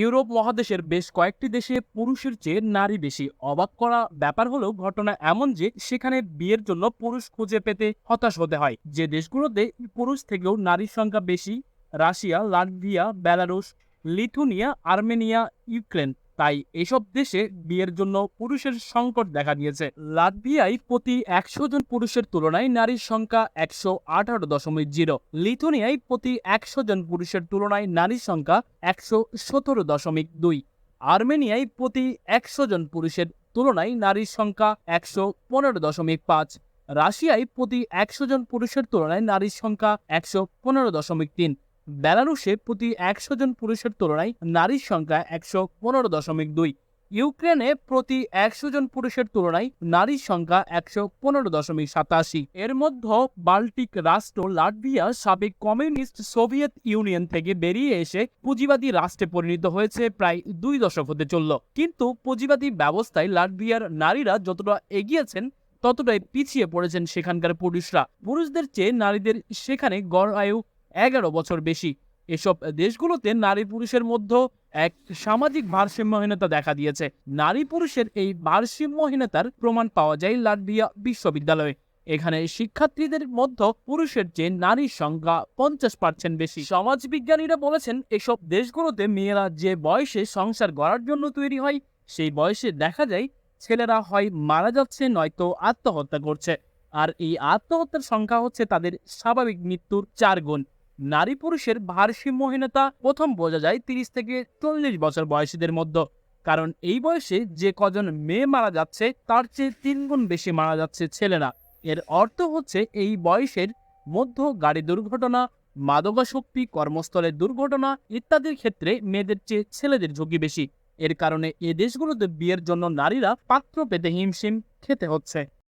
Europe মহাদেশের বেশ কয়েকটি দেশে পুরুষের চেয়ে নারী বেশি। অবাক করা ব্যাপার হলেও ঘটনা এমন যে, সেখানে বিয়ের জন্য পুরুষ খুঁজে পেতে হতাশ হতে হয়। যে দেশগুলোতে পুরুষ থেকেও নারীর সংখ্যা বেশি, Russia, Latvia, Belarus, Lithuania, Armenia, Ukraine তাই এসব দেশে বিয়ের জন্য পুরুষের সংকট দেখা দিয়েছে। লাটভিয়ায় প্রতি একশো জন পুরুষের তুলনায় নারীর সংখ্যা একশো আঠারো দশমিক জিরো। লিথুনিয়ায় প্রতি একশো জন পুরুষের তুলনায় নারীর সংখ্যা একশো সতেরো দশমিক দুই। আর্মেনিয়ায় প্রতি একশো জন পুরুষের তুলনায় নারীর সংখ্যা একশো পনেরো দশমিক পাঁচ। রাশিয়ায় প্রতি একশো জন পুরুষের তুলনায় নারীর সংখ্যা একশো পনেরো দশমিক তিন। বেলারুশে প্রতি একশো জন পুরুষের তুলনায় নারীর সংখ্যা একশো পনেরো দশমিক দুই। ইউক্রেনে প্রতি একশো জন পুরুষের তুলনায় নারীর সংখ্যা একশো পনেরো দশমিক সাতাশি। এর মধ্যে বাল্টিক রাষ্ট্র লাটভিয়া সাবেক কমিউনিস্ট সোভিয়েত ইউনিয়ন থেকে বেরিয়ে এসে পুঁজিবাদী রাষ্ট্রে পরিণত হয়েছে প্রায় দুই দশক হতে চলল। কিন্তু পুঁজিবাদী ব্যবস্থায় লাটভিয়ার নারীরা যতটা এগিয়েছেন, ততটাই পিছিয়ে পড়েছেন সেখানকার পুরুষরা। পুরুষদের চেয়ে নারীদের সেখানে গড় আয়ু এগারো বছর বেশি। এসব দেশগুলোতে নারী পুরুষের মধ্যে এক সামাজিক ভারসাম্যহীনতা দেখা দিয়েছে। নারী পুরুষের এই ভারসাম্যহীনতার প্রমাণ পাওয়া যায় লাটভিয়া বিশ্ববিদ্যালয়ে। এখানে শিক্ষার্থীদের মধ্যে পুরুষের চেয়ে নারীর সংখ্যা পঞ্চাশ পার্সেন্ট বেশি। সমাজবিজ্ঞানীরা বলেছেন, এসব দেশগুলোতে মেয়েরা যে বয়সে সংসার গড়ার জন্য তৈরি হয়, সেই বয়সে দেখা যায় ছেলেরা হয় মারা যাচ্ছে, নয়তো আত্মহত্যা করছে। আর এই আত্মহত্যার সংখ্যা হচ্ছে তাদের স্বাভাবিক মৃত্যুর চার গুণ। নারী পুরুষের ভারসাম্যহীনতা প্রথম বোঝা যায় তিরিশ থেকে চল্লিশ বছর বয়সীদের মধ্যে। কারণ এই বয়সে যে কজন মেয়ে মারা যাচ্ছে, তার চেয়ে তিন গুণ বেশি মারা যাচ্ছে ছেলেরা। এর অর্থ হচ্ছে এই বয়সের মধ্য গাড়ি দুর্ঘটনা, মাদকাসক্তি কর্মস্থলের দুর্ঘটনা ইত্যাদির ক্ষেত্রে মেয়েদের চেয়ে ছেলেদের ঝুঁকি বেশি। এর কারণে এ দেশগুলোতে বিয়ের জন্য নারীরা পাত্র পেতে হিমশিম খেতে হচ্ছে।